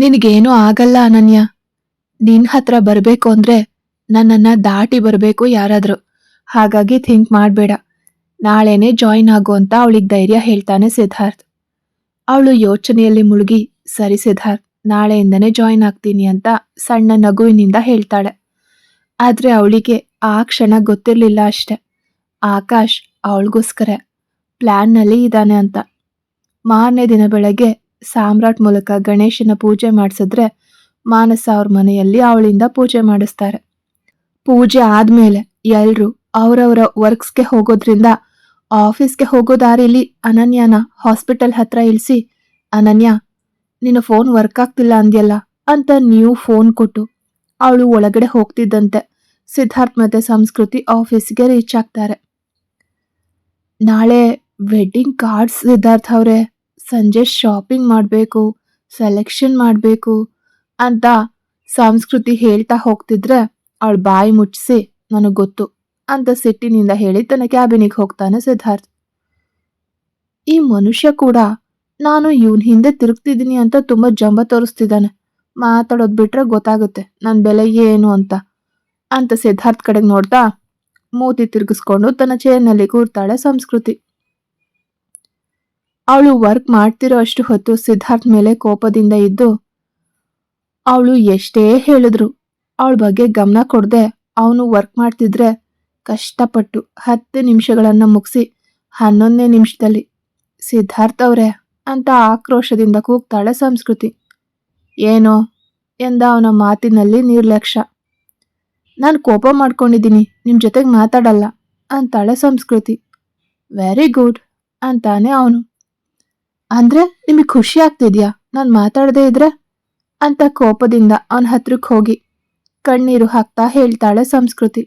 ನಿನಗೇನೂ ಆಗಲ್ಲ ಅನನ್ಯ. ನಿನ್ ಹತ್ರ ಬರಬೇಕು ಅಂದ್ರೆ ನನ್ನನ್ನ ದಾಟಿ ಬರಬೇಕು ಯಾರಾದರೂ. ಹಾಗಾಗಿ ಥಿಂಕ್ ಮಾಡಬೇಡ. ನಾಳೆನೆ ಜಾಯಿನ್ ಆಗು ಅಂತ ಅವಳಿಗೆ ಧೈರ್ಯ ಹೇಳ್ತಾನೆ ಸಿದ್ಧಾರ್ಥ್. ಅವಳು ಯೋಚನೆಯಲ್ಲಿ ಮುಳುಗಿ, ಸರಿ ಸಿದ್ಧಾರ್ಥ್, ನಾಳೆಯಿಂದನೇ ಜಾಯಿನ್ ಆಗ್ತೀನಿ ಅಂತ ಸಣ್ಣ ನಗುವಿನಿಂದ ಹೇಳ್ತಾಳೆ. ಆದ್ರೆ ಅವಳಿಗೆ ಆ ಕ್ಷಣ ಗೊತ್ತಿರಲಿಲ್ಲ ಅಷ್ಟೆ. ಆಕಾಶ್ ಅವಳಿಗೋಸ್ಕರ ಪ್ಲ್ಯಾನ್ನಲ್ಲಿ ಇದ್ದಾನೆ ಅಂತ. ಮಾರನೇ ದಿನ ಬೆಳಗ್ಗೆ ಸಾಮ್ರಾಟ್ ಮೂಲಕ ಗಣೇಶನ ಪೂಜೆ ಮಾಡಿಸಿದ್ರೆ ಮಾನಸ ಅವ್ರ ಮನೆಯಲ್ಲಿ ಅವಳಿಂದ ಪೂಜೆ ಮಾಡಿಸ್ತಾರೆ. ಪೂಜೆ ಆದ್ಮೇಲೆ ಎಲ್ಲರೂ ಅವರವರ ವರ್ಕ್ಸ್ಗೆ ಹೋಗೋದ್ರಿಂದ ಆಫೀಸ್ಗೆ ಹೋಗೋ ದಾರಿಲಿ ಅನನ್ಯನ ಹಾಸ್ಪಿಟಲ್ ಹತ್ರ ಇಳಿಸಿ, ಅನನ್ಯ, ನಿನ್ನ ಫೋನ್ ವರ್ಕ್ ಆಗ್ತಿಲ್ಲ ಅಂದ್ಯಲ್ಲ? ಅಂತ ನೀವು ಫೋನ್ ಕೊಟ್ಟು ಅವಳು ಒಳಗಡೆ ಹೋಗ್ತಿದ್ದಂತೆ ಸಿದ್ಧಾರ್ಥ್ ಮತ್ತೆ ಸಂಸ್ಕೃತಿ ಆಫೀಸ್ಗೆ ರೀಚ್ ಆಗ್ತಾರೆ. ನಾಳೆ ವೆಡ್ಡಿಂಗ್ ಕಾರ್ಡ್ಸ್ ಸಿದ್ಧಾರ್ಥ್ ಅವ್ರೆ. ಸಂಜೆ ಶಾಪಿಂಗ್ ಮಾಡಬೇಕು ಸೆಲೆಕ್ಷನ್ ಮಾಡಬೇಕು ಅಂತ ಸಂಸ್ಕೃತಿ ಹೇಳ್ತಾ ಹೋಗ್ತಿದ್ರೆ ಅವಳ ಬಾಯಿ ಮುಚ್ಚಿಸಿ ನನಗೆ ಗೊತ್ತು ಅಂತ ಸಿಟ್ಟಿನಿಂದ ಹೇಳಿ ತನ್ನ ಕ್ಯಾಬಿನಿಗೆ ಹೋಗ್ತಾನೆ ಸಿದ್ಧಾರ್ಥ್. ಈ ಮನುಷ್ಯ ಕೂಡ ನಾನು ಇವನ್ ಹಿಂದೆ ತಿರುಗ್ತಿದ್ದೀನಿ ಅಂತ ತುಂಬಾ ಜಂಬ ತೋರಿಸ್ತಿದ್ದಾನೆ. ಮಾತಾಡೋದು ಬಿಟ್ರೆ ಗೊತ್ತಾಗುತ್ತೆ ನನ್ನ ಬೆಲೆ ಏನು ಅಂತ ಅಂತ ಸಿದ್ಧಾರ್ಥ್ ಕಡೆಗೆ ನೋಡ್ತಾ ಮೂತಿ ತಿರುಗಿಸ್ಕೊಂಡು ತನ್ನ ಚೇರ್ನಲ್ಲಿ ಕೂರ್ತಾಳೆ ಸಂಸ್ಕೃತಿ. ಅವಳು ವರ್ಕ್ ಮಾಡ್ತಿರೋ ಅಷ್ಟು ಹೊತ್ತು ಸಿದ್ಧಾರ್ಥ್ ಮೇಲೆ ಕೋಪದಿಂದ ಇದ್ದು, ಅವಳು ಎಷ್ಟೇ ಹೇಳಿದ್ರು ಅವಳ ಬಗ್ಗೆ ಗಮನ ಕೊಡದೆ ಅವನು ವರ್ಕ್ ಮಾಡ್ತಿದ್ರೆ ಕಷ್ಟಪಟ್ಟು ಹತ್ತು ನಿಮಿಷಗಳನ್ನು ಮುಗಿಸಿ ಹನ್ನೊಂದನೇ ನಿಮಿಷದಲ್ಲಿ ಸಿದ್ಧಾರ್ಥ್ ಅವರೇ ಅಂತ ಆಕ್ರೋಶದಿಂದ ಕೂಗ್ತಾಳೆ ಸಂಸ್ಕೃತಿ. ಏನೋ ಎಂದ ಅವನ ಮಾತಿನಲ್ಲಿ ನಿರ್ಲಕ್ಷ್ಯ. ನಾನು ಕೋಪ ಮಾಡ್ಕೊಂಡಿದ್ದೀನಿ ನಿಮ್ಮ ಜೊತೆಗೆ ಮಾತಾಡಲ್ಲ, ಅಂತಾಳೆ ಸಂಸ್ಕೃತಿ. ವೆರಿ ಗುಡ್ ಅಂತಾನೆ ಅವನು. ಅಂದ್ರೆ ನಿಮಗೆ ಖುಷಿ ಆಗ್ತಿದ್ಯಾ? ನಾನು ಮಾತಾಡದೇ ಇದ್ರೆ? ಅಂತ ಕೋಪದಿಂದ ಅವನ ಹತ್ರಕ್ಕೆ ಹೋಗಿ ಕಣ್ಣೀರು ಹಾಕ್ತಾ ಹೇಳ್ತಾಳೆ ಸಂಸ್ಕೃತಿ.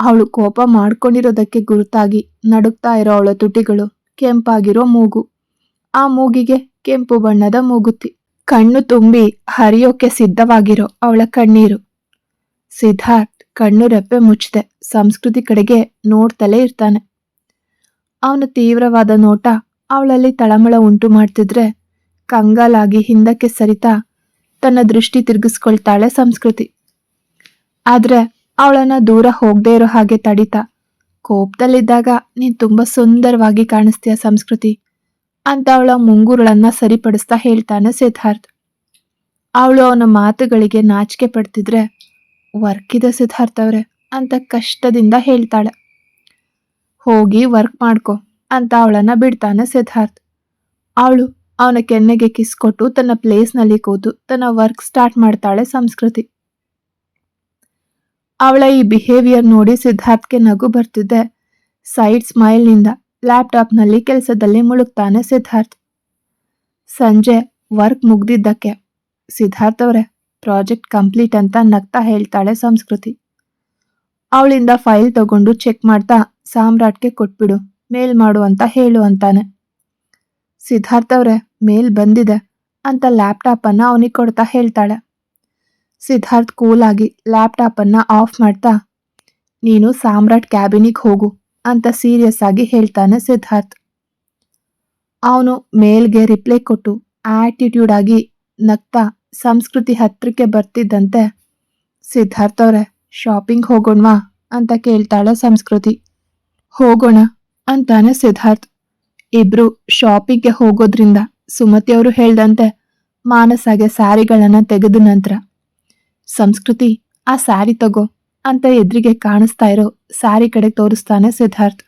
ಅವಳು ಕೋಪ ಮಾಡ್ಕೊಂಡಿರೋದಕ್ಕೆ ಗುರುತಾಗಿ ನಡುಕ್ತಾ ಇರೋ ಅವಳ ತುಟಿಗಳು ಕೆಂಪಾಗಿರೋ ಮೂಗು. ಆ ಮೂಗಿಗೆ ಕೆಂಪು ಬಣ್ಣದ ಮೂಗುತಿ ಕಣ್ಣು ತುಂಬಿ ಹರಿಯೋಕೆ ಸಿದ್ಧವಾಗಿರೋ ಅವಳ ಕಣ್ಣೀರು. ಸಿದ್ಧಾರ್ಥ್ ಕಣ್ಣು ರೆಪ್ಪೆ ಮುಚ್ಚಿದೆ. ಸಂಸ್ಕೃತಿ ಕಡೆಗೆ ನೋಡ್ತಲೇ ಇರ್ತಾನೆ. ಅವನ ತೀವ್ರವಾದ ನೋಟ ಅವಳಲ್ಲಿ ತಳಮಳ ಉಂಟು ಮಾಡ್ತಿದ್ರೆ ಕಂಗಾಲಾಗಿ ಹಿಂದಕ್ಕೆ ಸರಿತಾ ತನ್ನ ದೃಷ್ಟಿ ತಿರುಗಿಸ್ಕೊಳ್ತಾಳೆ ಸಂಸ್ಕೃತಿ. ಆದ್ರೆ ಅವಳನ್ನ ದೂರ ಹೋಗದೇ ಇರೋ ಹಾಗೆ ತಡಿತಾ, ಕೋಪದಲ್ಲಿದ್ದಾಗ ನೀನ್ ತುಂಬಾ ಸುಂದರವಾಗಿ ಕಾಣಿಸ್ತೀಯ ಸಂಸ್ಕೃತಿ ಅಂತ ಅವಳ ಮುಂಗುರುಳನ್ನ ಸರಿಪಡಿಸ್ತಾ ಹೇಳ್ತಾನೆ ಸಿದ್ಧಾರ್ಥ್. ಅವಳು ಅವನ ಮಾತುಗಳಿಗೆ ನಾಚಿಕೆ ಪಡ್ತಿದ್ರೆ ವರ್ಕ್ ಇದೆ ಸಿದ್ಧಾರ್ಥ್ ಅವ್ರೆ ಅಂತ ಕಷ್ಟದಿಂದ ಹೇಳ್ತಾಳೆ. ಹೋಗಿ ವರ್ಕ್ ಮಾಡ್ಕೊ. ಅಂತ ಅವಳನ್ನ ಬಿಡ್ತಾನೆ ಸಿದ್ಧಾರ್ಥ್. ಅವಳು ಅವನ ಕೆನ್ನೆಗೆ ಕಿಸ್ ಕೊಟ್ಟು ತನ್ನ ಪ್ಲೇಸ್ನಲ್ಲಿ ಕೂತು ತನ್ನ ವರ್ಕ್ ಸ್ಟಾರ್ಟ್ ಮಾಡ್ತಾಳೆ ಸಂಸ್ಕೃತಿ. ಅವಳ ಈ ಬಿಹೇವಿಯರ್ ನೋಡಿ ಸಿದ್ಧಾರ್ಥ್ಗೆ ನಗು ಬರ್ತಿದ್ದೆ ಸೈಡ್ ಸ್ಮೈಲ್ನಿಂದ ಲ್ಯಾಪ್ಟಾಪ್ನಲ್ಲಿ ಕೆಲಸದಲ್ಲಿ ಮುಳುಗ್ತಾನೆ ಸಿದ್ಧಾರ್ಥ್. ಸಂಜೆ ವರ್ಕ್ ಮುಗ್ದಿದ್ದಕ್ಕೆ ಸಿದ್ಧಾರ್ಥ್ ಅವರೇ ಪ್ರಾಜೆಕ್ಟ್ ಕಂಪ್ಲೀಟ್ ಅಂತ ನಗ್ತಾ ಹೇಳ್ತಾಳೆ ಸಂಸ್ಕೃತಿ. ಅವಳಿಂದ ಫೈಲ್ ತಗೊಂಡು ಚೆಕ್ ಮಾಡ್ತಾ ಸಾಮ್ರಾಟ್ಗೆ ಕೊಟ್ಬಿಡು. ಮೇಲ್ ಮಾಡು ಅಂತ ಹೇಳು ಅಂತಾನೆ. ಸಿದ್ಧಾರ್ಥವ್ರೆ ಮೇಲ್ ಬಂದಿದೆ ಅಂತ ಲ್ಯಾಪ್ಟಾಪನ್ನು ಅವನಿಗೆ ಕೊಡ್ತಾ ಹೇಳ್ತಾಳೆ. ಸಿದ್ಧಾರ್ಥ್ ಕೂಲಾಗಿ ಆಗಿ ಲ್ಯಾಪ್ಟಾಪ್ ಅನ್ನ ಆಫ್ ಮಾಡ್ತಾ, ನೀನು ಸಾಮ್ರಾಟ್ ಕ್ಯಾಬಿನಿಗೆ ಹೋಗು ಅಂತ ಸೀರಿಯಸ್ ಆಗಿ ಹೇಳ್ತಾನೆ ಸಿದ್ಧಾರ್ಥ್. ಅವನು ಮೇಲ್ಗೆ ರಿಪ್ಲೈ ಕೊಟ್ಟು ಆಟಿಟ್ಯೂಡ್ ಆಗಿ ನಗ್ತಾ ಸಂಸ್ಕೃತಿ ಹತ್ರಕ್ಕೆ ಬರ್ತಿದ್ದಂತೆ, ಸಿದ್ಧಾರ್ಥ್ ಅವರೇ ಶಾಪಿಂಗ್ ಹೋಗೋಣವಾ ಅಂತ ಕೇಳ್ತಾಳೆ ಸಂಸ್ಕೃತಿ. ಹೋಗೋಣ ಅಂತಾನೆ ಸಿದ್ಧಾರ್ಥ್. ಇಬ್ರು ಶಾಪಿಗೆ ಹೋಗೋದ್ರಿಂದ ಸುಮತಿ ಅವರು ಹೇಳ್ದಂತೆ ಮಾನಸಾಗೆ ಸ್ಯಾರಿಗಳನ್ನ ತೆಗೆದ ನಂತರ, ಸಂಸ್ಕೃತಿ, ಆ ಸ್ಯಾರಿ ತಗೋ ಅಂತ ಎದುರಿಗೆ ಕಾಣಿಸ್ತಾ ಇರೋ ಸ್ಯಾರಿ ಕಡೆ ತೋರಿಸ್ತಾನೆ Siddharth.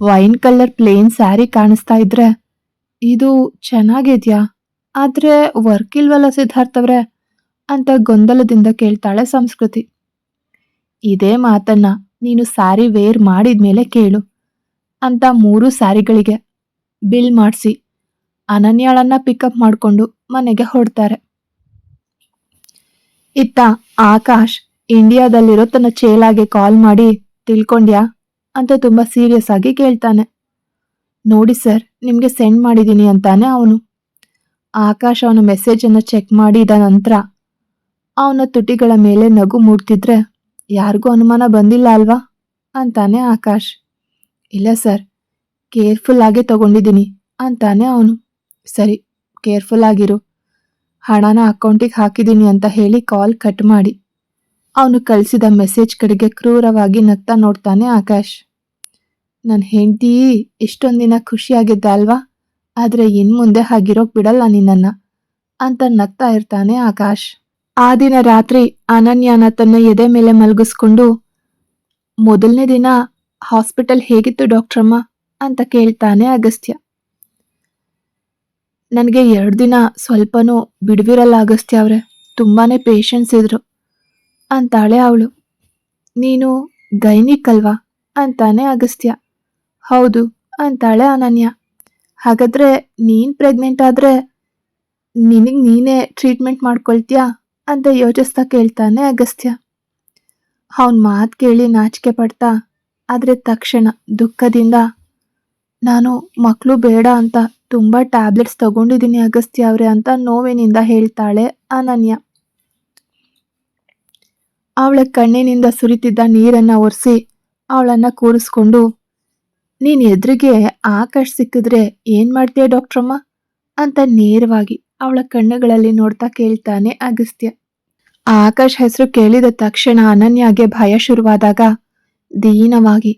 Wine colour plain sari ಕಾಣಿಸ್ತಾ ಇದ್ರೆ ಇದು ಚೆನ್ನಾಗಿದ್ಯಾ? ಆದ್ರೆ ವರ್ಕ್ ಇಲ್ವಲ್ಲ ಸಿದ್ಧಾರ್ಥ್ ಅವ್ರೆ ಅಂತ ಗೊಂದಲದಿಂದ ಕೇಳ್ತಾಳೆ ಸಂಸ್ಕೃತಿ. ಇದೇ ಮಾತನ್ನ ನೀನು ಸ್ಯಾರಿ ವೇರ್ ಮಾಡಿದ್ಮೇಲೆ ಕೇಳು. ಅಂತ ಮೂರು ಸ್ಯಾರಿಗಳಿಗೆ ಬಿಲ್ ಮಾಡಿಸಿ ಅನನ್ಯಾಳನ್ನ ಪಿಕಪ್ ಮಾಡಿಕೊಂಡು ಮನೆಗೆ ಹೊಡ್ತಾರೆ ಇತ್ತ ಆಕಾಶ್ ಇಂಡಿಯಾದಲ್ಲಿರೋ ತನ್ನ ಚೇಲಾಗೆ ಕಾಲ್ ಮಾಡಿ, ತಿಳ್ಕೊಂಡ್ಯಾ? ಅಂತ ತುಂಬಾ ಸೀರಿಯಸ್ ಆಗಿ ಕೇಳ್ತಾನೆ. ನೋಡಿ ಸರ್, ನಿಮಗೆ ಸೆಂಡ್ ಮಾಡಿದ್ದೀನಿ ಅಂತಾನೆ ಅವನು. ಆಕಾಶ್ ಅವನ ಮೆಸೇಜ್ ಅನ್ನ ಚೆಕ್ ಮಾಡಿದ ನಂತರ ಅವನ ತುಟಿಗಳ ಮೇಲೆ ನಗು ಮೂಡ್ತಿದ್ರೆ, ಯಾರಿಗೂ ಅನುಮಾನ ಬಂದಿಲ್ಲ ಅಲ್ವಾ? ಅಂತಾನೆ ಆಕಾಶ್. ಇಲ್ಲ ಸರ್, ಕೇರ್ಫುಲ್ ಆಗೇ ತಗೊಂಡಿದ್ದೀನಿ ಅಂತಾನೆ ಅವನು. ಸರಿ, ಕೇರ್ಫುಲ್ ಆಗಿರು. ಹಣನ ಅಕೌಂಟಿಗೆ ಹಾಕಿದ್ದೀನಿ ಅಂತ ಹೇಳಿ ಕಾಲ್ ಕಟ್ ಮಾಡಿ. ಅವನು ಕಳಿಸಿದ ಮೆಸೇಜ್ ಕಡೆಗೆ ಕ್ರೂರವಾಗಿ ನಗ್ತಾ ನೋಡ್ತಾನೆ ಆಕಾಶ್. ನನ್ನ ಹೆಂಡತಿ ಇಷ್ಟೊಂದು ದಿನ ಖುಷಿಯಾಗಿದ್ದ ಅಲ್ವಾ? ಆದರೆ ಇನ್ ಮುಂದೆ ಹಾಗಿರೋಕ್ ಬಿಡಲ್ಲ ನಿನ್ನನ್ನು ಅಂತ ನಗ್ತಾ ಇರ್ತಾನೆ ಆಕಾಶ್. ಆ ದಿನ ರಾತ್ರಿ ಅನನ್ಯನ ತನ್ನ ಎದೆ ಮೇಲೆ ಮಲಗಿಸ್ಕೊಂಡು, ಮೊದಲನೇ ದಿನ ಹಾಸ್ಪಿಟಲ್ ಹೇಗಿತ್ತು ಡಾಕ್ಟ್ರಮ್ಮ? ಅಂತ ಕೇಳ್ತಾನೆ ಅಗಸ್ತ್ಯ. ನನಗೆ ಎರಡು ದಿನ ಸ್ವಲ್ಪನೂ ಬಿಡುವಿರಲ್ಲ ಅಗಸ್ತ್ಯ ಅವರೆ. ತುಂಬಾ ಪೇಷನ್ಸ್ ಇದ್ರು. ಅಂತಾಳೆ ಅವಳು. ನೀನು ಗೈನಿಕ್ ಅಲ್ವಾ? ಅಂತಾನೆ ಅಗಸ್ತ್ಯ. ಹೌದು, ಅಂತಾಳೆ ಅನನ್ಯ. ಹಾಗಾದರೆ ನೀನು ಪ್ರೆಗ್ನೆಂಟ್ ಆದರೆ ನಿನಗೆ ನೀನೇ ಟ್ರೀಟ್ಮೆಂಟ್ ಮಾಡ್ಕೊಳ್ತೀಯಾ? ಅಂತ ಯೋಚಿಸ್ತಾ ಕೇಳ್ತಾನೆ ಅಗಸ್ತ್ಯ. ಅವನ ಮಾತು ಕೇಳಿ ನಾಚಿಕೆ ಪಡ್ತಾ ಆದ್ರೆ ತಕ್ಷಣ ದುಃಖದಿಂದ ನಾನು ಮಕ್ಕಳು ಬೇಡ ಅಂತ ತುಂಬ ಟ್ಯಾಬ್ಲೆಟ್ಸ್ ತಗೊಂಡಿದ್ದೀನಿ ಅಗಸ್ತ್ಯ ಅವರೇ ಅಂತ ನೋವಿನಿಂದ ಹೇಳ್ತಾಳೆ ಅನನ್ಯ. ಅವಳ ಕಣ್ಣಿನಿಂದ ಸುರಿತಿದ್ದ ನೀರನ್ನು ಒರೆಸಿ ಅವಳನ್ನು ಕೂರಿಸ್ಕೊಂಡು, ನೀನು ಎದುರಿಗೆ ಆಕಾಶ್ ಸಿಕ್ಕಿದ್ರೆ ಏನು ಮಾಡ್ತೀಯ ಡಾಕ್ಟ್ರಮ್ಮ? ಅಂತ ನೇರವಾಗಿ ಅವಳ ಕಣ್ಣುಗಳಲ್ಲಿ ನೋಡ್ತಾ ಕೇಳ್ತಾನೆ ಅಗಸ್ತ್ಯ. ಆಕಾಶ್ ಹೆಸರು ಕೇಳಿದ ತಕ್ಷಣ ಅನನ್ಯಾಗೆ ಭಯ ಶುರುವಾದಾಗ ದೀನವಾಗಿ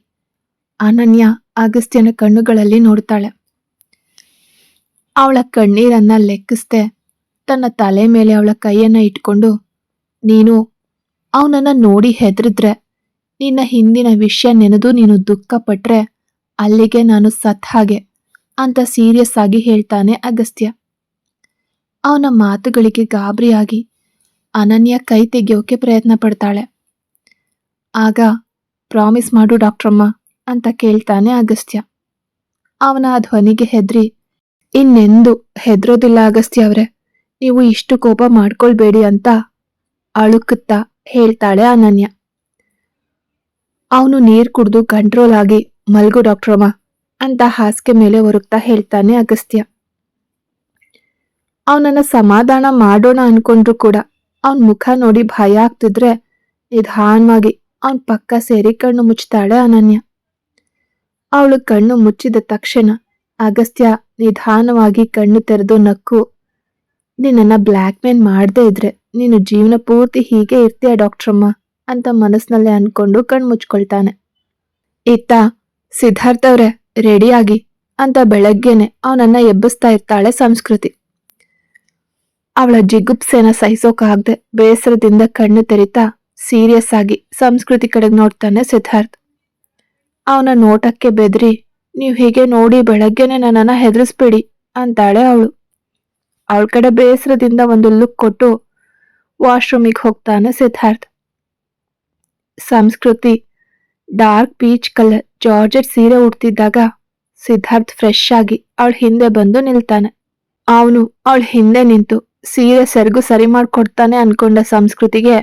ಅನನ್ಯ ಅಗಸ್ತ್ಯನ ಕಣ್ಣುಗಳಲ್ಲಿ ನೋಡ್ತಾಳೆ. ಅವಳ ಕಣ್ಣೀರನ್ನ ಲೆಕ್ಕಿಸ್ದೆ ತನ್ನ ತಲೆ ಮೇಲೆ ಅವಳ ಕೈಯನ್ನ ಇಟ್ಕೊಂಡು, ನೀನು ಅವನನ್ನ ನೋಡಿ ಹೆದರಿದ್ರೆ, ನಿನ್ನ ಹಿಂದಿನ ವಿಷಯ ನೆನೆದು ನೀನು ದುಃಖ ಪಟ್ರೆ ಅಲ್ಲಿಗೆ ನಾನು ಸತ್ ಹಾಗೆ ಅಂತ ಸೀರಿಯಸ್ ಆಗಿ ಹೇಳ್ತಾನೆ ಅಗಸ್ತ್ಯ. ಅವನ ಮಾತುಗಳಿಗೆ ಗಾಬರಿಯಾಗಿ ಅನನ್ಯ ಕೈ ತೆಗೆಯೋಕೆ ಪ್ರಯತ್ನ ಪಡ್ತಾಳೆ. ಆಗ ಪ್ರಾಮಿಸ್ ಮಾಡು ಡಾಕ್ಟ್ರಮ್ಮ ಅಂತ ಕೇಳ್ತಾನೆ ಅಗಸ್ತ್ಯ ಅವನ ಧ್ವನಿಗೆ ಹೆದ್ರಿ, ಇನ್ನೆಂದು ಹೆದ್ರೋದಿಲ್ಲ ಅಗಸ್ತ್ಯ ಅವ್ರೆ, ನೀವು ಇಷ್ಟು ಕೋಪ ಮಾಡ್ಕೊಳ್ಬೇಡಿ ಅಂತ ಅಳುಕುತ್ತಾ ಹೇಳ್ತಾಳೆ ಅನನ್ಯ. ಅವನು ನೀರ್ ಕುಡಿದು ಕಂಟ್ರೋಲ್ ಆಗಿ, ಮಲ್ಗು ಡಾಕ್ಟ್ರಮ್ಮ ಅಂತ ಹಾಸಿಗೆ ಮೇಲೆ ಒರಗ್ತಾ ಹೇಳ್ತಾನೆ ಅಗಸ್ತ್ಯ ಅವನನ್ನ ಸಮಾಧಾನ ಮಾಡೋಣ ಅನ್ಕೊಂಡ್ರು ಕೂಡ, ಅವನ ಮುಖ ನೋಡಿ ಭಯ ಆಗ್ತಿದ್ರೆ ನಿಧಾನವಾಗಿ ಅವನ್ ಪಕ್ಕ ಸೇರಿ ಕಣ್ಣು ಮುಚ್ಚುತ್ತಾಳೆ ಅನನ್ಯ. ಅವಳು ಕಣ್ಣು ಮುಚ್ಚಿದ ತಕ್ಷಣ ಅಗಸ್ತ್ಯ ನಿಧಾನವಾಗಿ ಕಣ್ಣು ತೆರೆದು ನಕ್ಕು, ನಿನ್ನನ್ನ ಬ್ಲ್ಯಾಕ್ ಮೇಲ್ ಮಾಡದೇ ಇದ್ರೆ ನೀನು ಜೀವನ ಪೂರ್ತಿ ಹೀಗೆ ಇರ್ತೀಯ ಡಾಕ್ಟ್ರಮ್ಮ? ಅಂತ ಮನಸ್ಸಿನಲ್ಲೇ ಅನ್ಕೊಂಡು ಕಣ್ಣು ಮುಚ್ಕೊಳ್ತಾನೆ. ಇತ್ತ, ಸಿದ್ಧಾರ್ಥ ಅವ್ರೆ, ರೆಡಿಯಾಗಿ ಅಂತ ಬೆಳಗ್ಗೆನೆ ಅವನನ್ನ ಎಬ್ಬಿಸ್ತಾ ಇರ್ತಾಳೆ ಸಂಸ್ಕೃತಿ. ಅವಳ ಜಿಗುಪ್ಸೆನ ಸಹಿಸೋಕಾಗ್ದೆ ಬೇಸರದಿಂದ ಕಣ್ಣು ತೆರಿತಾ ಸೀರಿಯಸ್ ಆಗಿ ಸಂಸ್ಕೃತಿ ಕಡೆಗೆ ನೋಡ್ತಾನೆ ಸಿದ್ಧಾರ್ಥ್. ಅವನ ನೋಟಕ್ಕೆ ಬೆದ್ರಿ, ನೀವು ಹೀಗೆ ನೋಡಿ ಬೆಳಗ್ಗೆನೆ ನನ್ನನ್ನ ಹೆದರಿಸ್ಬೇಡಿ ಅಂತಾಳೆ ಅವಳು. ಅವಳ ಕಡೆ ಬೇಸರದಿಂದ ಒಂದು ಲುಕ್ ಕೊಟ್ಟು ವಾಶ್ರೂಮಿಗೆ ಹೋಗ್ತಾನೆ ಸಿದ್ಧಾರ್ಥ್. ಸಂಸ್ಕೃತಿ ಡಾರ್ಕ್ ಪೀಚ್ ಕಲರ್ ಜಾರ್ಜೆಟ್ ಸೀರೆ ಉಡ್ತಿದ್ದಾಗ ಸಿದ್ಧಾರ್ಥ್ ಫ್ರೆಶ್ ಆಗಿ ಅವಳ ಹಿಂದೆ ಬಂದು ನಿಲ್ತಾನೆ. ಅವನು ಅವಳ ಹಿಂದೆ ನಿಂತು ಸೀರೆ ಸೆರಗು ಸರಿ ಮಾಡ್ಕೊಡ್ತಾನೆ ಅನ್ಕೊಂಡ ಸಂಸ್ಕೃತಿಗೆ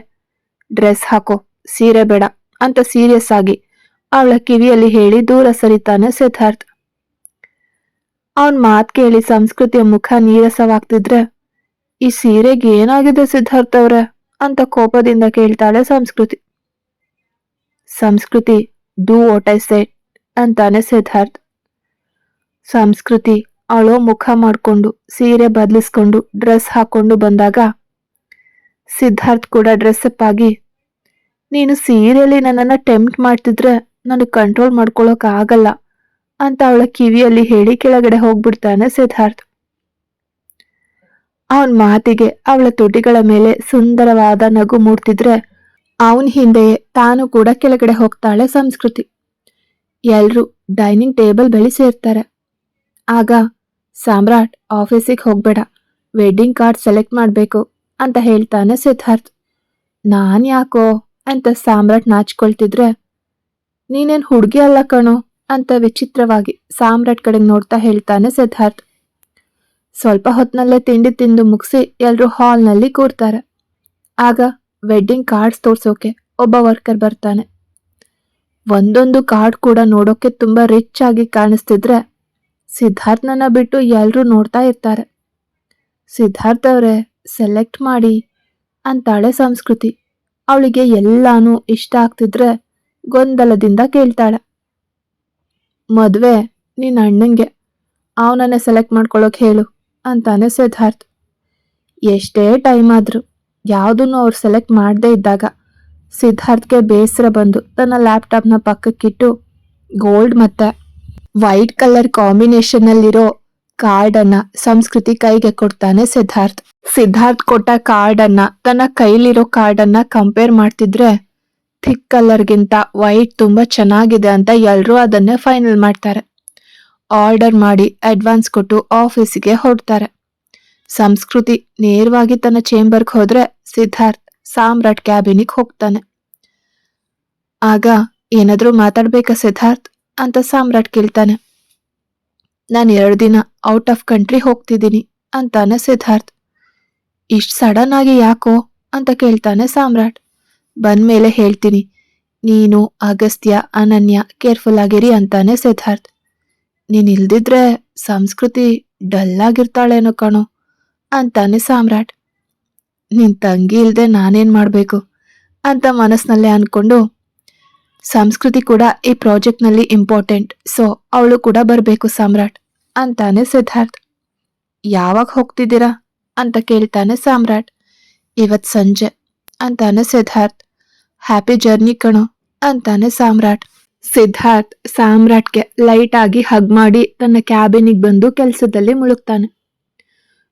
ಡ್ರೆಸ್ ಹಾಕೋ, ಸೀರೆ ಬೇಡ ಅಂತ ಸೀರಿಯಸ್ ಆಗಿ ಅವಳ ಕಿವಿಯಲ್ಲಿ ಹೇಳಿ ದೂರ ಸರಿತಾನೆ ಸಿದ್ಧಾರ್ಥ್. ಅವನ್ ಮಾತ್ ಕೇಳಿ ಸಂಸ್ಕೃತಿಯ ಮುಖ ನೀರಸವಾಗ್ತಿದ್ರೆ, ಈ ಸೀರೆಗೆ ಏನಾಗಿದೆ ಸಿದ್ಧಾರ್ಥ್ ಅವ್ರೆ ಅಂತ ಕೋಪದಿಂದ ಕೇಳ್ತಾಳೆ ಸಂಸ್ಕೃತಿ. ಸಂಸ್ಕೃತಿ, ಡೂ ವಾಟ್ ಐ ಸೆಟ್ ಅಂತಾನೆ ಸಿದ್ಧಾರ್ಥ್. ಸಂಸ್ಕೃತಿ ಅಳೋ ಮುಖ ಮಾಡ್ಕೊಂಡು, ಸೀರೆ ಬದಲಿಸ್ಕೊಂಡು, ಡ್ರೆಸ್ ಹಾಕೊಂಡು ಬಂದಾಗ ಸಿದ್ಧಾರ್ಥ್ ಕೂಡ ಡ್ರೆಸ್ ಅಪ್ ಆಗಿ, ನೀನು ಸೀರೆಯಲ್ಲಿ ನನ್ನನ್ನು ಟೆಂಪ್ಟ್ ಮಾಡ್ತಿದ್ರೆ ನಾನು ಕಂಟ್ರೋಲ್ ಮಾಡ್ಕೊಳ್ಳೋಕೆ ಆಗಲ್ಲ ಅಂತ ಅವಳ ಕಿವಿಯಲ್ಲಿ ಹೇಳಿ ಕೆಳಗಡೆ ಹೋಗ್ಬಿಡ್ತಾನೆ ಸಿದ್ಧಾರ್ಥ್. ಅವನ ಮಾತಿಗೆ ಅವಳ ತುಟಿಗಳ ಮೇಲೆ ಸುಂದರವಾದ ನಗು ಮೂಡ್ತಿದ್ರೆ ಅವನ ಹಿಂದೆಯೇ ತಾನು ಕೂಡ ಕೆಳಗಡೆ ಹೋಗ್ತಾಳೆ ಸಂಸ್ಕೃತಿ. ಎಲ್ಲರೂ ಡೈನಿಂಗ್ ಟೇಬಲ್ ಬಳಿ ಸೇರ್ತಾರೆ. ಆಗ ಸಾಮ್ರಾಟ್ ಆಫೀಸಿಗೆ ಹೋಗ್ಬೇಡ ವೆಡ್ಡಿಂಗ್ ಕಾರ್ಡ್ ಸೆಲೆಕ್ಟ್ ಮಾಡ್ಬೇಕು. ಅಂತ ಹೇಳ್ತಾನೆ ಸಿದ್ಧಾರ್ಥ್. ನಾನ್ ಯಾಕೋ ಅಂತ ಸಾಮ್ರಾಟ್ ನಾಚ್ಕೊಳ್ತಿದ್ರೆ? ನೀನೇನ್ ಹುಡುಗಿ ಅಲ್ಲ ಕಣೋ ಅಂತ ವಿಚಿತ್ರವಾಗಿ ಸಾಮ್ರಾಟ್ ಕಡೆಗೆ ನೋಡ್ತಾ ಹೇಳ್ತಾನೆ ಸಿದ್ಧಾರ್ಥ್. ಸ್ವಲ್ಪ ಹೊತ್ತಿನಲ್ಲೇ ತಿಂಡಿ ತಿಂದು ಮುಗಿಸಿ ಎಲ್ಲರೂ ಹಾಲ್ನಲ್ಲಿ ಕೂರ್ತಾರೆ. ಆಗ ವೆಡ್ಡಿಂಗ್ ಕಾರ್ಡ್ಸ್ ತೋರ್ಸೋಕೆ ಒಬ್ಬ ವರ್ಕರ್ ಬರ್ತಾನೆ. ಒಂದೊಂದು ಕಾರ್ಡ್ ಕೂಡ ನೋಡೋಕೆ ತುಂಬಾ ರಿಚ್ ಆಗಿ ಕಾಣಿಸ್ತಿದ್ರೆ ಸಿದ್ಧಾರ್ಥ್ನನ್ನ ಬಿಟ್ಟು ಎಲ್ಲರೂ ನೋಡ್ತಾ ಇರ್ತಾರೆ. ಸಿದ್ಧಾರ್ಥ ಅವರೇ ಸೆಲೆಕ್ಟ್ ಮಾಡಿ ಅಂತಾಳೆ ಸಂಸ್ಕೃತಿ. ಅವಳಿಗೆ ಎಲ್ಲಾನು ಇಷ್ಟ ಆಗ್ತಿದ್ರೆ ಗೊಂದಲದಿಂದ ಕೇಳ್ತಾಳೆ. ಮದುವೆ, ನಿನ್ನ ಅಣ್ಣಂಗೆ. ಅವನನ್ನೇ ಸೆಲೆಕ್ಟ್ ಮಾಡ್ಕೊಳ್ಳೋಕೆ ಹೇಳು, ಅಂತಾನೆ ಸಿದ್ಧಾರ್ಥ್. ಎಷ್ಟೇ ಟೈಮ್ ಆದರೂ ಯಾವುದನ್ನು ಅವ್ರು ಸೆಲೆಕ್ಟ್ ಮಾಡದೇ ಇದ್ದಾಗ ಸಿದ್ಧಾರ್ಥ್ಗೆ ಬೇಸರ ಬಂದು ತನ್ನ ಲ್ಯಾಪ್ಟಾಪ್ನ ಪಕ್ಕಕ್ಕಿಟ್ಟು ಗೋಲ್ಡ್ ಮತ್ತೆ ವೈಟ್ ಕಲರ್ ಕಾಂಬಿನೇಷನ್ ಅಲ್ಲಿರೋ ಕಾರ್ಡ್ ಅನ್ನ ಸಂಸ್ಕೃತಿ ಕೈಗೆ ಕೊಡ್ತಾನೆ ಸಿದ್ಧಾರ್ಥ್. ಸಿದ್ಧಾರ್ಥ್ ಕೊಟ್ಟ ಕಾರ್ಡ್ ಅನ್ನ ತನ್ನ ಕೈಲಿರೋ ಕಾರ್ಡ್ ಅನ್ನ ಕಂಪೇರ್ ಮಾಡ್ತಿದ್ರೆ ಥಿಕ್ ಕಲರ್ಗಿಂತ ವೈಟ್ ತುಂಬಾ ಚೆನ್ನಾಗಿದೆ ಅಂತ ಎಲ್ಲರೂ ಅದನ್ನೇ ಫೈನಲ್ ಮಾಡ್ತಾರೆ. ಆರ್ಡರ್ ಮಾಡಿ ಅಡ್ವಾನ್ಸ್ ಕೊಟ್ಟು ಆಫೀಸಿಗೆ ಹೊರಡ್ತಾರೆ. ಸಂಸ್ಕೃತಿ ನೇರವಾಗಿ ತನ್ನ ಚೇಂಬರ್ಗೆ ಹೋದ್ರೆ ಸಿದ್ಧಾರ್ಥ್ ಸಾಮ್ರಾಟ್ ಕ್ಯಾಬಿನಿಗೆ ಹೋಗ್ತಾನೆ. ಆಗ ಏನಾದರೂ ಮಾತಾಡ್ಬೇಕಾ ಸಿದ್ಧಾರ್ಥ್? ಅಂತ ಸಾಮ್ರಾಟ್ ಕೇಳ್ತಾನೆ. ನಾನು ಎರಡು ದಿನ ಔಟ್ ಆಫ್ ಕಂಟ್ರಿ ಹೋಗ್ತಿದ್ದೀನಿ ಅಂತಾನೆ ಸಿದ್ಧಾರ್ಥ್. ಇಷ್ಟು ಸಡನ್ ಆಗಿ ಯಾಕೋ ಅಂತ ಕೇಳ್ತಾನೆ ಸಾಮ್ರಾಟ್. ಬಂದ್ಮೇಲೆ ಹೇಳ್ತೀನಿ, ನೀನು, ಅಗಸ್ತ್ಯ, ಅನನ್ಯ ಕೇರ್ಫುಲ್ ಆಗಿರಿ ಅಂತಾನೆ ಸಿದ್ಧಾರ್ಥ್. ನೀನು ಇಲ್ದಿದ್ರೆ ಸಂಸ್ಕೃತಿ ಡಲ್ ಕಣೋ ಅಂತಾನೆ ಸಾಮ್ರಾಟ್. ನಿನ್ ತಂಗಿ ಇಲ್ಲದೆ ನಾನೇನು ಮಾಡಬೇಕು ಅಂತ ಮನಸ್ಸಿನಲ್ಲೇ ಅನ್ಕೊಂಡು ಸಂಸ್ಕೃತಿ ಕೂಡ ಈ ಪ್ರಾಜೆಕ್ಟ್ನಲ್ಲಿ ಇಂಪಾರ್ಟೆಂಟ್. ಸೊ, ಅವಳು ಕೂಡ ಬರಬೇಕು ಸಾಮ್ರಾಟ್, ಅಂತಾನೆ ಸಿದ್ಧಾರ್ಥ್. ಯಾವಾಗ ಹೋಗ್ತಿದ್ದೀರಾ ಅಂತ ಕೇಳ್ತಾನೆ ಸಾಮ್ರಾಟ್. ಇವತ್ ಸಂಜೆ, ಅಂತಾನೆ ಸಿದ್ಧಾರ್ಥ್. ಹ್ಯಾಪಿ ಜರ್ನಿ ಕಣೋ, ಅಂತಾನೆ ಸಾಮ್ರಾಟ್. ಸಿದ್ಧಾರ್ಥ್ ಸಾಮ್ರಾಟ್ಗೆ ಲೈಟ್ ಆಗಿ ಹಗ್ ಮಾಡಿ ತನ್ನ ಕ್ಯಾಬಿನಿಗೆ ಬಂದು ಕೆಲಸದಲ್ಲಿ ಮುಳುಗ್ತಾನೆ.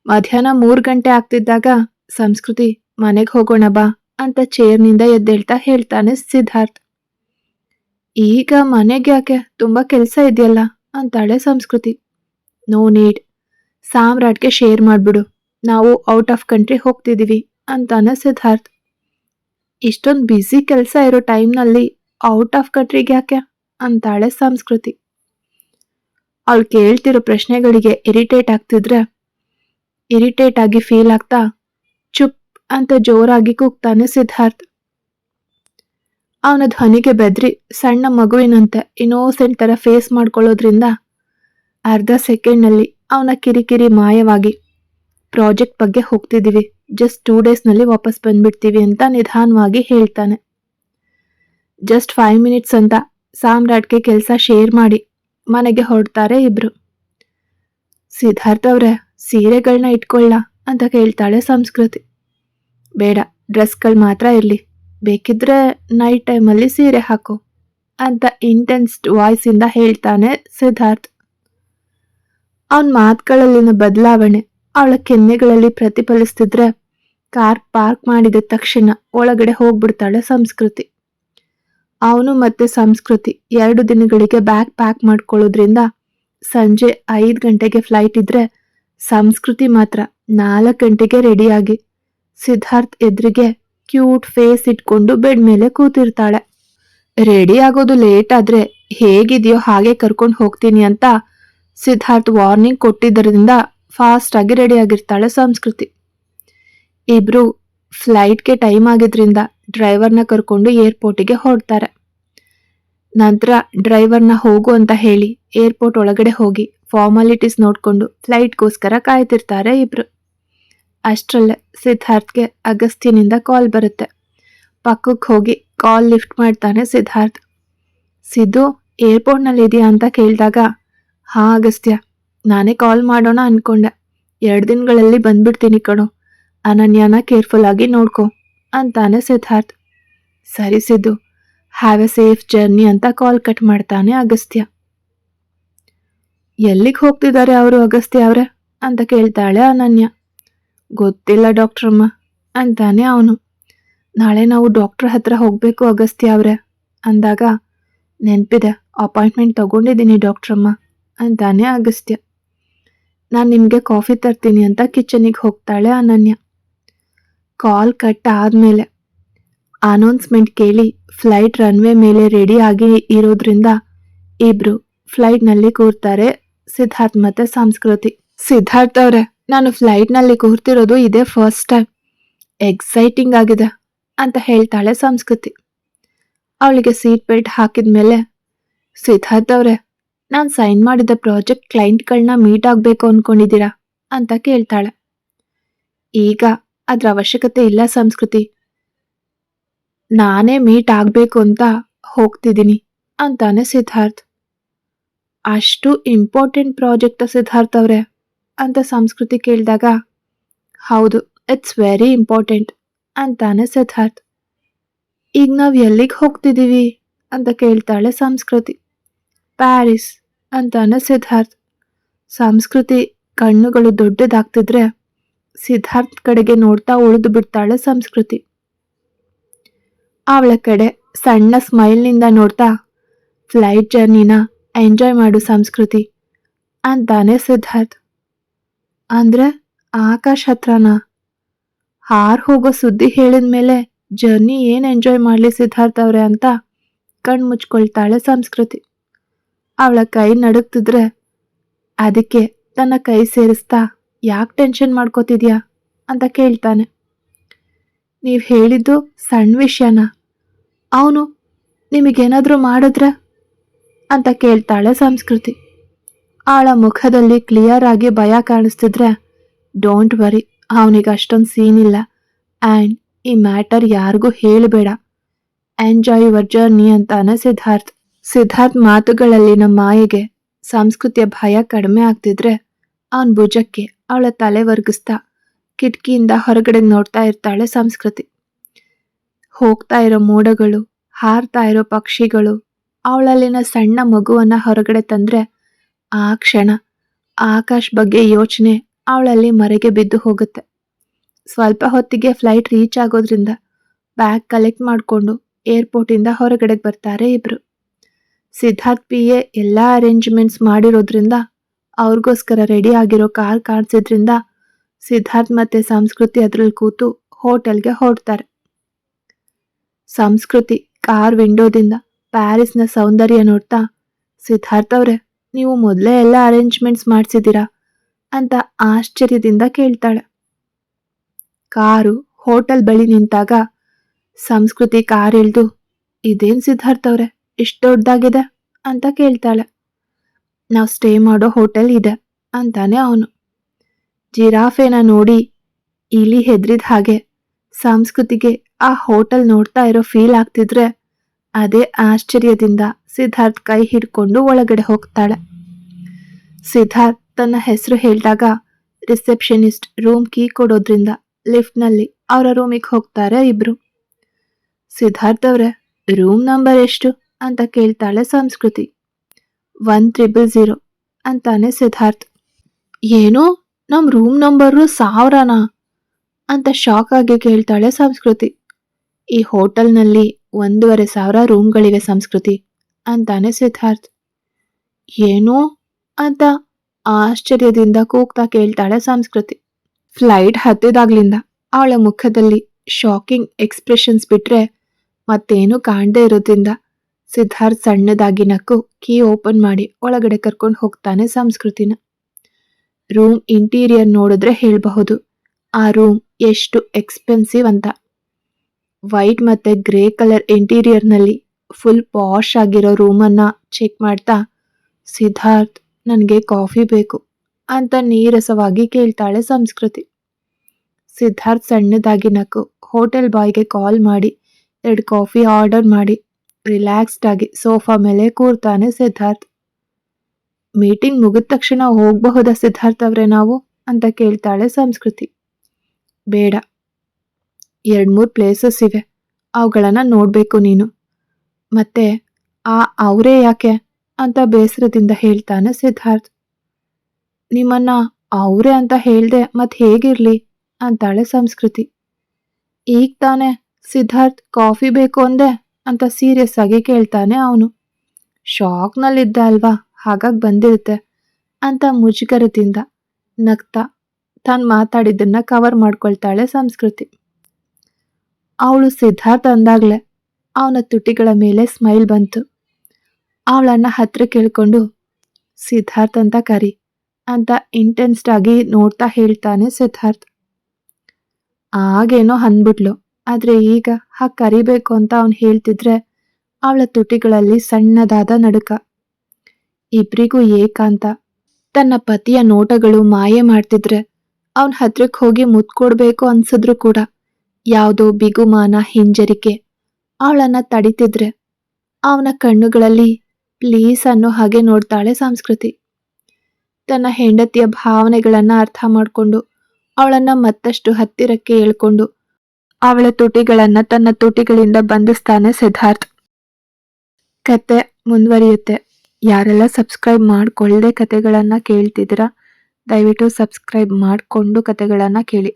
ಮಧ್ಯಾಹ್ನ ಮೂರು ಗಂಟೆ ಆಗ್ತಿದ್ದಾಗ, ಸಂಸ್ಕೃತಿ ಮನೆಗೆ ಹೋಗೋಣ ಬಾ ಅಂತ ಚೇರ್ನಿಂದ ಎದ್ದೇಳ್ತಾ ಹೇಳ್ತಾನೆ ಸಿದ್ಧಾರ್ಥ್. ಈಗ ಮನೆಗೆ ಯಾಕೆ? ತುಂಬಾ ಕೆಲಸ ಇದೆಯಲ್ಲ? ಅಂತಾಳೆ ಸಂಸ್ಕೃತಿ. ನೋ ನೀಡ್ ಸಾಮ್ರಾಟ್ಗೆ ಶೇರ್ ಮಾಡ್ಬಿಡು. ನಾವು ಔಟ್ ಆಫ್ ಕಂಟ್ರಿ ಹೋಗ್ತಿದೀವಿ ಅಂತಾನೆ ಸಿದ್ಧಾರ್ಥ್. ಇಷ್ಟೊಂದು ಬ್ಯುಸಿ ಕೆಲಸ ಇರೋ ಟೈಮ್ನಲ್ಲಿ ಔಟ್ ಆಫ್ ಕಂಟ್ರಿಗೆ ಯಾಕೆ? ಅಂತಾಳೆ ಸಂಸ್ಕೃತಿ. ಅವಳು ಕೇಳ್ತಿರೋ ಪ್ರಶ್ನೆಗಳಿಗೆ ಇರಿಟೇಟ್ ಆಗ್ತಿದ್ರೆ ಇರಿಟೇಟ್ ಆಗಿ ಫೀಲ್ ಆಗ್ತಾ, ಚುಪ್ ಅಂತ ಜೋರಾಗಿ ಕೂಗ್ತಾನೆ ಸಿದ್ಧಾರ್ಥ್. ಅವನ ಧ್ವನಿಗೆ ಬೆದ್ರಿ ಸಣ್ಣ ಮಗುವಿನಂತೆ ಇನ್ನೋಸೆಂಟ್ ತರ ಫೇಸ್ ಮಾಡ್ಕೊಳ್ಳೋದ್ರಿಂದ ಅರ್ಧ ಸೆಕೆಂಡ್ನಲ್ಲಿ ಅವನ ಕಿರಿಕಿರಿ ಮಾಯವಾಗಿ ಪ್ರಾಜೆಕ್ಟ್ ಬಗ್ಗೆ ಹೋಗ್ತಿದ್ದೀವಿ. ಜಸ್ಟ್ ಟೂ ಡೇಸ್ನಲ್ಲಿ ವಾಪಸ್ ಬಂದ್ಬಿಡ್ತೀವಿ ಅಂತ ನಿಧಾನವಾಗಿ ಹೇಳ್ತಾನೆ. ಜಸ್ಟ್ ಫೈವ್ ಮಿನಿಟ್ಸ್ ಅಂತ ಸಾಮ್ರಾಟ್ಗೆ ಕೆಲಸ ಶೇರ್ ಮಾಡಿ ಮನೆಗೆ ಹೊರಡ್ತಾರೆ ಇಬ್ರು. ಸಿದ್ಧಾರ್ಥ ಅವರೇ ಸೀರೆಗಳನ್ನ ಇಟ್ಕೊಳ್ಳ ಅಂತ ಕೇಳ್ತಾಳೆ ಸಂಸ್ಕೃತಿ. ಬೇಡ ಡ್ರೆಸ್ಗಳು ಮಾತ್ರ ಇರಲಿ. ಬೇಕಿದ್ರೆ ನೈಟ್ ಟೈಮಲ್ಲಿ ಸೀರೆ ಹಾಕು ಅಂತ ಇಂಟೆನ್ಸ್ಡ್ ವಾಯ್ಸಿಂದ ಹೇಳ್ತಾನೆ ಸಿದ್ಧಾರ್ಥ್. ಅವನ ಮಾತುಗಳಲ್ಲಿನ ಬದಲಾವಣೆ ಅವಳ ಕೆನ್ನೆಗಳಲ್ಲಿ ಪ್ರತಿಫಲಿಸ್ತಿದ್ರೆ ಕಾರ್ ಪಾರ್ಕ್ ಮಾಡಿದ ತಕ್ಷಣ ಒಳಗಡೆ ಹೋಗ್ಬಿಡ್ತಾಳೆ ಸಂಸ್ಕೃತಿ. ಅವನು ಮತ್ತೆ ಸಂಸ್ಕೃತಿ ಎರಡು ದಿನಗಳಿಗೆ ಬ್ಯಾಗ್ ಪ್ಯಾಕ್ ಮಾಡ್ಕೊಳ್ಳೋದ್ರಿಂದ ಸಂಜೆ ಐದು ಗಂಟೆಗೆ ಫ್ಲೈಟ್ ಇದ್ರೆ ಸಂಸ್ಕೃತಿ ಮಾತ್ರ ನಾಲ್ಕು ಗಂಟೆಗೆ ರೆಡಿಯಾಗಿ ಸಿದ್ಧಾರ್ಥ್ ಎದುರಿಗೆ ಕ್ಯೂಟ್ ಫೇಸ್ ಇಟ್ಕೊಂಡು ಬೆಡ್ ಮೇಲೆ ಕೂತಿರ್ತಾಳೆ. ರೆಡಿ ಆಗೋದು ಲೇಟ್ ಆದ್ರೆ ಹೇಗಿದೆಯೋ ಹಾಗೆ ಕರ್ಕೊಂಡು ಹೋಗ್ತೀನಿ ಅಂತ ಸಿದ್ಧಾರ್ಥ್ ವಾರ್ನಿಂಗ್ ಕೊಟ್ಟಿದ್ದರಿಂದ ಫಾಸ್ಟ್ ಆಗಿ ರೆಡಿ ಆಗಿರ್ತಾಳೆ ಸಂಸ್ಕೃತಿ. ಇಬ್ರು ಫ್ಲೈಟ್ಗೆ ಟೈಮ್ ಆಗಿದ್ರಿಂದ ಡ್ರೈವರ್ನ ಕರ್ಕೊಂಡು ಏರ್ಪೋರ್ಟಿಗೆ ಹೊರಡ್ತಾರೆ. ನಂತರ ಡ್ರೈವರ್ನ ಹೋಗು ಅಂತ ಹೇಳಿ ಏರ್ಪೋರ್ಟ್ ಒಳಗಡೆ ಹೋಗಿ ಫಾರ್ಮಾಲಿಟೀಸ್ ನೋಡಿಕೊಂಡು ಫ್ಲೈಟ್ಗೋಸ್ಕರ ಕಾಯ್ತಿರ್ತಾರೆ ಇಬ್ರು. ಅಷ್ಟರಲ್ಲೇ ಸಿದ್ಧಾರ್ಥ್ಗೆ ಅಗಸ್ತ್ಯನಿಂದ ಕಾಲ್ ಬರುತ್ತೆ. ಪಕ್ಕಕ್ಕೆ ಹೋಗಿ ಕಾಲ್ ಲಿಫ್ಟ್ ಮಾಡ್ತಾನೆ ಸಿದ್ಧಾರ್ಥ್. ಸಿದ್ದು ಏರ್ಪೋರ್ಟ್ನಲ್ಲಿ ಇದೆಯಾ ಅಂತ ಕೇಳಿದಾಗ, ಹಾ ಅಗಸ್ತ್ಯ, ನಾನೇ ಕಾಲ್ ಮಾಡೋಣ ಅಂದ್ಕೊಂಡೆ ಎರಡು ದಿನಗಳಲ್ಲಿ ಬಂದ್ಬಿಡ್ತೀನಿ ಕಣು. ಅನನ್ಯನ ಕೇರ್ಫುಲ್ ಆಗಿ ನೋಡ್ಕೊ, ಅಂತಾನೆ ಸಿದ್ಧಾರ್ಥ್. ಸರಿ Siddu have a safe journey ಅಂತ ಕಾಲ್ ಕಟ್ ಮಾಡ್ತಾನೆ ಅಗಸ್ತ್ಯ. ಎಲ್ಲಿಗೆ ಹೋಗ್ತಿದ್ದಾರೆ ಅವರು ಅಗಸ್ತ್ಯ ಅವರೇ? ಅಂತ ಕೇಳ್ತಾಳೆ ಅನನ್ಯ. ಗೊತ್ತಿಲ್ಲ ಡಾಕ್ಟ್ರಮ್ಮ ಅಂತಾನೆ ಅವನು. ನಾಳೆ ನಾವು ಡಾಕ್ಟ್ರ್ ಹತ್ರ ಹೋಗಬೇಕು ಅಗಸ್ತ್ಯ ಅವ್ರೆ. ಅಂದಾಗ, ನೆನಪಿದೆ, ಅಪಾಯಿಂಟ್ಮೆಂಟ್ ತಗೊಂಡಿದ್ದೀನಿ ಡಾಕ್ಟ್ರಮ್ಮ ಅಂತಾನೆ ಅಗಸ್ತ್ಯ. ನಾನು ನಿಮಗೆ ಕಾಫಿ ತರ್ತೀನಿ ಅಂತ ಕಿಚನಿಗೆ ಹೋಗ್ತಾಳೆ ಅನನ್ಯ. ಕಾಲ್ ಕಟ್ ಆದಮೇಲೆ, ಅನೌನ್ಸ್ಮೆಂಟ್ ಕೇಳಿ, ಫ್ಲೈಟ್ ರನ್ವೇ ಮೇಲೆ ರೆಡಿ ಆಗಿ ಇರೋದ್ರಿಂದ ಇಬ್ರು ಫ್ಲೈಟ್ನಲ್ಲಿ ಕೂರ್ತಾರೆ ಸಿದ್ಧಾರ್ಥ್ ಮತ್ತೆ ಸಂಸ್ಕೃತಿ. ಸಿದ್ಧಾರ್ಥ್ ಅವ್ರೆ ನಾನು ಫ್ಲೈಟ್ನಲ್ಲಿ ಕೂರ್ತಿರೋದು ಇದೇ ಫಸ್ಟ್ ಟೈಮ್ ಎಕ್ಸೈಟಿಂಗ್ ಆಗಿದೆ ಅಂತ ಹೇಳ್ತಾಳೆ ಸಂಸ್ಕೃತಿ. ಅವಳಿಗೆ ಸೀಟ್ ಬೆಲ್ಟ್ ಹಾಕಿದ ಮೇಲೆ ಸಿದ್ಧಾರ್ಥ್ ಅವ್ರೆ, ನಾನು ಸೈನ್ ಮಾಡಿದ ಪ್ರಾಜೆಕ್ಟ್ ಕ್ಲೈಂಟ್ಗಳನ್ನ ಮೀಟ್ ಆಗಬೇಕು ಅನ್ಕೊಂಡಿದ್ದೀರಾ ಅಂತ ಕೇಳ್ತಾಳೆ. ಈಗ ಅದರ ಅವಶ್ಯಕತೆ ಇಲ್ಲ ಸಂಸ್ಕೃತಿ. ನಾನೇ ಮೀಟ್ ಆಗಬೇಕು ಅಂತ ಹೋಗ್ತಿದ್ದೀನಿ ಅಂತಾನೆ ಸಿದ್ಧಾರ್ಥ್. ಅಷ್ಟು ಇಂಪಾರ್ಟೆಂಟ್ ಪ್ರಾಜೆಕ್ಟ್ ಸಿದ್ಧಾರ್ಥ್ ಅವ್ರೆ. ಅಂತ ಸಂಸ್ಕೃತಿ ಕೇಳಿದಾಗ, ಹೌದು ಇಟ್ಸ್ ವೆರಿ ಇಂಪಾರ್ಟೆಂಟ್ ಅಂತಾನೆ ಸಿದ್ಧಾರ್ಥ್. ಈಗ ನಾವು ಎಲ್ಲಿಗೆ ಹೋಗ್ತಿದ್ದೀವಿ ಅಂತ ಕೇಳ್ತಾಳೆ ಸಂಸ್ಕೃತಿ. ಪ್ಯಾರಿಸ್ ಅಂತಾನೆ ಸಿದ್ಧಾರ್ಥ್. ಸಂಸ್ಕೃತಿ ಕಣ್ಣುಗಳು ದೊಡ್ಡದಾಗ್ತಿದ್ರೆ ಸಿದ್ಧಾರ್ಥ್ ಕಡೆಗೆ ನೋಡ್ತಾ ಉಳಿದು ಬಿಡ್ತಾಳೆ ಸಂಸ್ಕೃತಿ. ಅವಳ ಕಡೆ ಸಣ್ಣ ಸ್ಮೈಲ್ನಿಂದ ನೋಡ್ತಾ ಫ್ಲೈಟ್ ಜರ್ನಿನ ಎಂಜಾಯ್ ಮಾಡು ಸಂಸ್ಕೃತಿ ಅಂತಾನೆ ಸಿದ್ಧಾರ್ಥ್. ಅಂದ್ರೆ ಆಕಾಶ್ ಹತ್ರನಾ? ಹಾರ್ ಹೋಗೋ ಸುದ್ದಿ ಹೇಳಿದ ಮೇಲೆ ಜರ್ನಿ ಏನ್ ಎಂಜಾಯ್ ಮಾಡ್ಲಿ ಸಿದ್ಧಾರ್ಥ ಅವ್ರೆ ಅಂತ ಕಣ್ ಮುಚ್ಕೊಳ್ತಾಳೆ ಸಂಸ್ಕೃತಿ. ಅವಳ ಕೈ ನಡುಗ್ತಿದ್ರೆ ಅದಕ್ಕೆ ತನ್ನ ಕೈ ಸೇರಿಸ್ತಾ ಯಾಕೆ ಟೆನ್ಷನ್ ಮಾಡ್ಕೋತಿದ್ಯಾ ಅಂತ ಕೇಳ್ತಾನೆ. ನೀವು ಹೇಳಿದ್ದು ಸಣ್ಣ ವಿಷಯನ? ಅವನು ನಿಮಗೇನಾದರೂ ಮಾಡಿದ್ರೆ? ಅಂತ ಕೇಳ್ತಾಳೆ ಸಂಸ್ಕೃತಿ. ಅವಳ ಮುಖದಲ್ಲಿ ಕ್ಲಿಯರ್ ಆಗಿ ಭಯ ಕಾಣಿಸ್ತಿದ್ರೆ ಡೋಂಟ್ ವರಿ ಅವನಿಗೆ ಅಷ್ಟೊಂದು ಸೀನ್ ಇಲ್ಲ. ಆ್ಯಂಡ್ ಈ ಮ್ಯಾಟರ್ ಯಾರಿಗೂ ಹೇಳಬೇಡ. ಎಂಜಾಯ್ ಯುವರ್ ಜರ್ನಿ ಅಂತಾನೆ ಸಿದ್ಧಾರ್ಥ್ ಸಿದ್ಧಾರ್ಥ್ ಮಾತುಗಳಲ್ಲಿನ ಮಾಯೆಗೆ ಸಂಸ್ಕೃತಿಯ ಭಯ ಕಡಿಮೆ ಆಗ್ತಿದ್ರೆ, ಅವನ ಭುಜಕ್ಕೆ ಅವಳ ತಲೆ ವರ್ಗಿಸ್ತಾ ಕಿಟಕಿಯಿಂದ ಹೊರಗಡೆ ನೋಡ್ತಾ ಇರ್ತಾಳೆ ಸಂಸ್ಕೃತಿ. ಹೋಗ್ತಾ ಇರೋ ಮೋಡಗಳು, ಹಾರ್ತಾ ಇರೋ ಪಕ್ಷಿಗಳು, ಅವಳಲ್ಲಿನ ಸಣ್ಣ ಮಗುವನ್ನ ಹೊರಗಡೆ ತಂದ್ರೆ ಆ ಕ್ಷಣ ಆಕಾಶ್ ಬಗ್ಗೆ ಯೋಚನೆ ಅವಳಲ್ಲಿ ಮರೆಗೆ ಬಿದ್ದು ಹೋಗುತ್ತೆ. ಸ್ವಲ್ಪ ಹೊತ್ತಿಗೆ ಫ್ಲೈಟ್ ರೀಚ್ ಆಗೋದ್ರಿಂದ ಬ್ಯಾಗ್ ಕಲೆಕ್ಟ್ ಮಾಡಿಕೊಂಡು ಏರ್ಪೋರ್ಟಿಂದ ಹೊರಗಡೆ ಬರ್ತಾರೆ ಇಬ್ರು. ಸಿದ್ಧಾರ್ಥ್ ಪಿ ಎ ಎಲ್ಲ ಅರೇಂಜ್ಮೆಂಟ್ಸ್ ಮಾಡಿರೋದ್ರಿಂದ ಅವ್ರಿಗೋಸ್ಕರ ರೆಡಿ ಆಗಿರೋ ಕಾರ್ ಕಾಣಿಸಿದ್ರಿಂದ ಸಿದ್ಧಾರ್ಥ್ ಮತ್ತೆ ಸಂಸ್ಕೃತಿ ಅದ್ರಲ್ಲಿ ಕೂತು ಹೋಟೆಲ್ಗೆ ಹೊರಡ್ತಾರೆ. ಸಂಸ್ಕೃತಿ ಕಾರ್ ವಿಂಡೋದಿಂದ ಪ್ಯಾರಿಸ್ನ ಸೌಂದರ್ಯ ನೋಡ್ತಾ ಸಿದ್ಧಾರ್ಥ್ ಅವ್ರೆ ನೀವು ಮೊದಲೇ ಎಲ್ಲ ಅರೇಂಜ್ಮೆಂಟ್ಸ್ ಮಾಡಿಸಿದ್ದೀರಾ? ಅಂತ ಆಶ್ಚರ್ಯದಿಂದ ಕೇಳ್ತಾಳೆ. ಕಾರು ಹೋಟೆಲ್ ಬಳಿ ನಿಂತಾಗ ಸಂಸ್ಕೃತಿ ಕಾರ್ ಇಳಿದು, ಇದೇನು ಸಿದ್ಧಾರ್ಥ ಅವ್ರೆ? ಇಷ್ಟು ದೊಡ್ಡದಾಗಿದೆ ಅಂತ ಕೇಳ್ತಾಳೆ. ನಾವು ಸ್ಟೇ ಮಾಡೋ ಹೋಟೆಲ್ ಇದೆ, ಅಂತಾನೆ ಅವನು. ಜಿರಾಫೆನ ನೋಡಿ ಇಲಿ ಹೆದ್ರಿದ ಹಾಗೆ ಸಂಸ್ಕೃತಿಗೆ ಆ ಹೋಟೆಲ್ ನೋಡ್ತಾ ಇರೋ ಫೀಲ್ ಆಗ್ತಿದ್ರೆ ಅದೇ ಆಶ್ಚರ್ಯದಿಂದ ಸಿದ್ಧಾರ್ಥ್ ಕೈ ಹಿಡ್ಕೊಂಡು ಒಳಗಡೆ ಹೋಗ್ತಾಳೆ. ಸಿದ್ಧಾರ್ಥ್ ತನ್ನ ಹೆಸರು ಹೇಳಿದಾಗ ರಿಸೆಪ್ಷನಿಸ್ಟ್ ರೂಮ್ ಕೀ ಕೊಡೋದ್ರಿಂದ ಲಿಫ್ಟ್ನಲ್ಲಿ ಅವರ ರೂಮಿಗೆ ಹೋಗ್ತಾರೆ ಇಬ್ರು. ಸಿದ್ಧಾರ್ಥ್ ಅವ್ರೆ, ರೂಮ್ ನಂಬರ್ ಎಷ್ಟು? ಅಂತ ಕೇಳ್ತಾಳೆ ಸಂಸ್ಕೃತಿ. ಒನ್ ತ್ರಿಬಲ್ ಝೀರೋ ಅಂತಾನೆ ಸಿದ್ಧಾರ್ಥ್. ಏನು? ನಮ್ಮ ರೂಮ್ ನಂಬರು ಸಾವಿರನಾ? ಅಂತ ಶಾಕ್ ಆಗಿ ಕೇಳ್ತಾಳೆ ಸಂಸ್ಕೃತಿ. ಈ ಹೋಟೆಲ್ನಲ್ಲಿ ಒಂದೂವರೆ ಸಾವಿರ ರೂಮ್ಗಳಿವೆ ಸಂಸ್ಕೃತಿ, ಅಂತಾನೆ ಸಿದ್ಧಾರ್ಥ್. ಏನು ಅಂತ ಆಶ್ಚರ್ಯದಿಂದ ಕೂಗ್ತಾ ಕೇಳ್ತಾಳೆ ಸಂಸ್ಕೃತಿ. ಫ್ಲೈಟ್ ಹತ್ತಿದಾಗ್ಲಿಂದ ಅವಳ ಮುಖದಲ್ಲಿ ಶಾಕಿಂಗ್ ಎಕ್ಸ್ಪ್ರೆಷನ್ಸ್ ಬಿಟ್ರೆ ಮತ್ತೇನು ಕಾಣದೇ ಇರೋದ್ರಿಂದ ಸಿದ್ಧಾರ್ಥ್ ಸಣ್ಣದಾಗಿ ನಕ್ಕು ಕೀ ಓಪನ್ ಮಾಡಿ ಒಳಗಡೆ ಕರ್ಕೊಂಡು ಹೋಗ್ತಾನೆ ಸಂಸ್ಕೃತಿನ. ರೂಮ್ ಇಂಟೀರಿಯರ್ ನೋಡಿದ್ರೆ ಹೇಳಬಹುದು, ಆ ರೂಮ್ ಎಷ್ಟು ಎಕ್ಸ್ಪೆನ್ಸಿವ್ ಅಂತ. ವೈಟ್ ಮತ್ತೆ ಗ್ರೇ ಕಲರ್ ಇಂಟೀರಿಯರ್ನಲ್ಲಿ ಫುಲ್ ಪಾಶ್ ಆಗಿರೋ ರೂಮನ್ನ ಚೆಕ್ ಮಾಡ್ತಾ, ಸಿದ್ಧಾರ್ಥ್, ನನಗೆ ಕಾಫಿ ಬೇಕು ಅಂತ ನೀರಸವಾಗಿ ಕೇಳ್ತಾಳೆ ಸಂಸ್ಕೃತಿ. ಸಿದ್ಧಾರ್ಥ್ ಸಣ್ಣದಾಗಿ ನಕ್ಕು, ಹೋಟೆಲ್ ಬಾಯ್ಗೆ ಕಾಲ್ ಮಾಡಿ, ಎರಡು ಕಾಫಿ ಆರ್ಡರ್ ಮಾಡಿ, ರಿಲ್ಯಾಕ್ಸ್ಡ್ ಆಗಿ ಸೋಫಾ ಮೇಲೆ ಕೂರ್ತಾನೆ ಸಿದ್ಧಾರ್ಥ್. ಮೀಟಿಂಗ್ ಮುಗಿದ ತಕ್ಷಣ ಹೋಗಬಹುದಾ ಸಿದ್ಧಾರ್ಥ್ ಅವರೇ ನಾವು? ಅಂತ ಕೇಳ್ತಾಳೆ ಸಂಸ್ಕೃತಿ. ಬೇಡ ಎರಡು ಮೂರು ಪ್ಲೇಸಸ್ ಇವೆ. ಅವುಗಳನ್ನು ನೋಡಬೇಕು ನೀನು. ಮತ್ತೆ ಆ ಅವರೇ ಯಾಕೆ ಅಂತ ಬೇಸರದಿಂದ ಹೇಳ್ತಾನೆ ಸಿದ್ಧಾರ್ಥ್. ನಿಮ್ಮನ್ನ ಅವರೇ ಅಂತ ಹೇಳ್ದೆ ಮತ್ತೆ ಹೇಗಿರ್ಲಿ ಅಂತಾಳೆ ಸಂಸ್ಕೃತಿ. ಈಗ ತಾನೆ ಸಿದ್ಧಾರ್ಥ್ ಕಾಫಿ ಬೇಕು ಅಂದೆ ಅಂತ ಸೀರಿಯಸ್ ಆಗಿ ಕೇಳ್ತಾನೆ ಅವನು. ಶಾಕ್ನಲ್ಲಿದ್ದ ಅಲ್ವಾ? ಹಾಗಾಗಿ ಬಂದಿರುತ್ತೆ ಅಂತ ಮುಜುಗರದಿಂದ ನಗ್ತಾ ತಾನು ಮಾತಾಡಿದ್ದನ್ನ ಕವರ್ ಮಾಡ್ಕೊಳ್ತಾಳೆ ಸಂಸ್ಕೃತಿ. ಅವಳು ಸಿದ್ಧಾರ್ಥ ಅಂದಾಗ್ಲೆ ಅವನ ತುಟಿಗಳ ಮೇಲೆ ಸ್ಮೈಲ್ ಬಂತು. ಅವಳನ್ನ ಹತ್ರ ಕೇಳ್ಕೊಂಡು, ಸಿದ್ಧಾರ್ಥ ಅಂತ ಕರಿ. ಅಂತ ಇಂಟೆನ್ಸ್ಡ್ ಆಗಿ ನೋಡ್ತಾ ಹೇಳ್ತಾನೆ ಸಿದ್ಧಾರ್ಥ. ಆಗೇನೋ ಅಂದ್ಬಿಟ್ಲು. ಆದ್ರೆ ಈಗ ಹಾಗೆ ಕರಿಬೇಕು ಅಂತ ಅವನು ಹೇಳ್ತಿದ್ರೆ ಅವಳ ತುಟಿಗಳಲ್ಲಿ ಸಣ್ಣದಾದ ನಡುಕ. ಇಬ್ರಿಗೂ ಏಕಾಂತ. ತನ್ನ ಪತಿಯ ನೋಟಗಳು ಮಾಯೆ ಮಾಡ್ತಿದ್ರೆ ಅವನ ಹತ್ರಕ್ಕೆ ಹೋಗಿ ಮುತ್ಕೊಡ್ಬೇಕು ಅನ್ಸಿದ್ರು ಕೂಡ. ಯಾವುದೋ ಬಿಗುಮಾನ ಹಿಂಜರಿಕೆ. ಅವಳನ್ನ ತಡಿತಿದ್ರೆ. ಅವನ ಕಣ್ಣುಗಳಲ್ಲಿ, ಪ್ಲೀಸ್ ಅನ್ನೋ ಹಾಗೆ ನೋಡ್ತಾಳೆ ಸಂಸ್ಕೃತಿ. ತನ್ನ ಹೆಂಡತಿಯ ಭಾವನೆಗಳನ್ನು ಅರ್ಥ ಮಾಡಿಕೊಂಡು, ಅವಳನ್ನ ಮತ್ತಷ್ಟು ಹತ್ತಿರಕ್ಕೆ ಎಳ್ಕೊಂಡು, ಅವಳ ತುಟಿಗಳನ್ನ ತನ್ನ ತುಟಿಗಳಿಂದ ಬಂಧಿಸ್ತಾನೆ ಸಿದ್ಧಾರ್ಥ್. ಕತೆ ಮುಂದುವರಿಯುತ್ತೆ. ಯಾರೆಲ್ಲ ಸಬ್ಸ್ಕ್ರೈಬ್ ಮಾಡಿಕೊಳ್ಳದೆ ಕತೆಗಳನ್ನು ಕೇಳ್ತಿದ್ದೀರಾ, ದಯವಿಟ್ಟು ಸಬ್ಸ್ಕ್ರೈಬ್ ಮಾಡಿಕೊಂಡು ಕತೆಗಳನ್ನು ಕೇಳಿ.